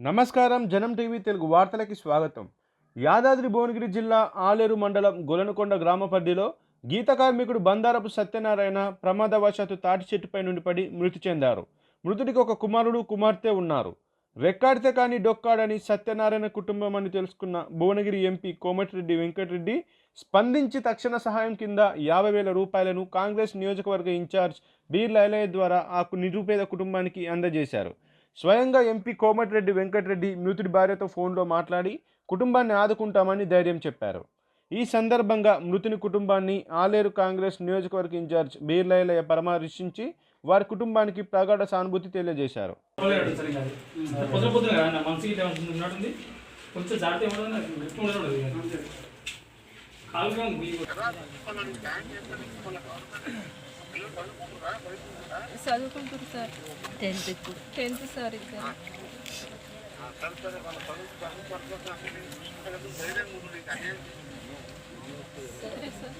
నమస్కారం జనం టీవీ తెలుగు వార్తలకి స్వాగతం. యాదాద్రి భువనగిరి జిల్లా ఆలేరు మండలం గొలనకొండ గ్రామ పరిధిలో గీత కార్మికుడు బందారపు సత్యనారాయణ ప్రమాదవశాత్తు తాటి చెట్టుపై నుండి పడి మృతి చెందారు. మృతుడికి ఒక కుమారుడు కుమార్తె ఉన్నారు. రెక్కాడితే కానీ డొక్కాడని సత్యనారాయణ కుటుంబం అని తెలుసుకున్న భువనగిరి ఎంపీ కోమటిరెడ్డి వెంకటరెడ్డి స్పందించి తక్షణ సహాయం కింద యాభై వేల రూపాయలను కాంగ్రెస్ నియోజకవర్గ ఇన్ఛార్జ్ బీర్ లైలయ్య ద్వారా ఆ నిరుపేద కుటుంబానికి అందజేశారు. స్వయంగా ఎంపీ కోమటిరెడ్డి వెంకటరెడ్డి మృతుడి భార్యతో ఫోన్లో మాట్లాడి కుటుంబాన్ని ఆదుకుంటామని ధైర్యం చెప్పారు. ఈ సందర్భంగా మృతుని కుటుంబాన్ని ఆలేరు కాంగ్రెస్ నియోజకవర్గ ఇన్ఛార్జ్ బీర్లయ్య పరామర్శించి వారి కుటుంబానికి ప్రగాఢ సానుభూతి తెలియజేశారు. కొంచెం జాగ్రత్త ఇవ్వడం నాకు గ్రిప్ ఉండడం ఉండదు ఇక. కాలు కానీ గుయ్యి చదువుకుంటారు సార్ టెన్త్ టెన్త్ సార్ ఇద్దరు సరే సార్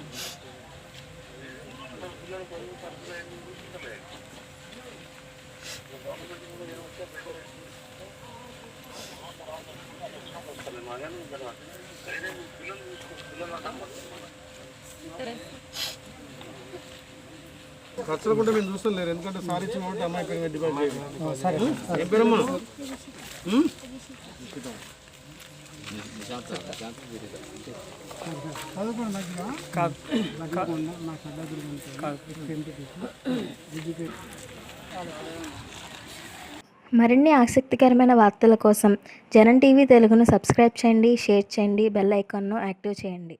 సరే మేము చూస్తాం లేరు ఎందుకంటే సార్ ఇచ్చిన కాబట్టి అమ్మాయి పేరు మీద డిపెండ్ చేయాలి. ఏం పేరమ్మా? మరిన్ని ఆసక్తికరమైన వార్తల కోసం జనం టీవీ తెలుగును సబ్స్క్రైబ్ చేయండి షేర్ చేయండి బెల్ ఐకాన్ను యాక్టివ్ చేయండి.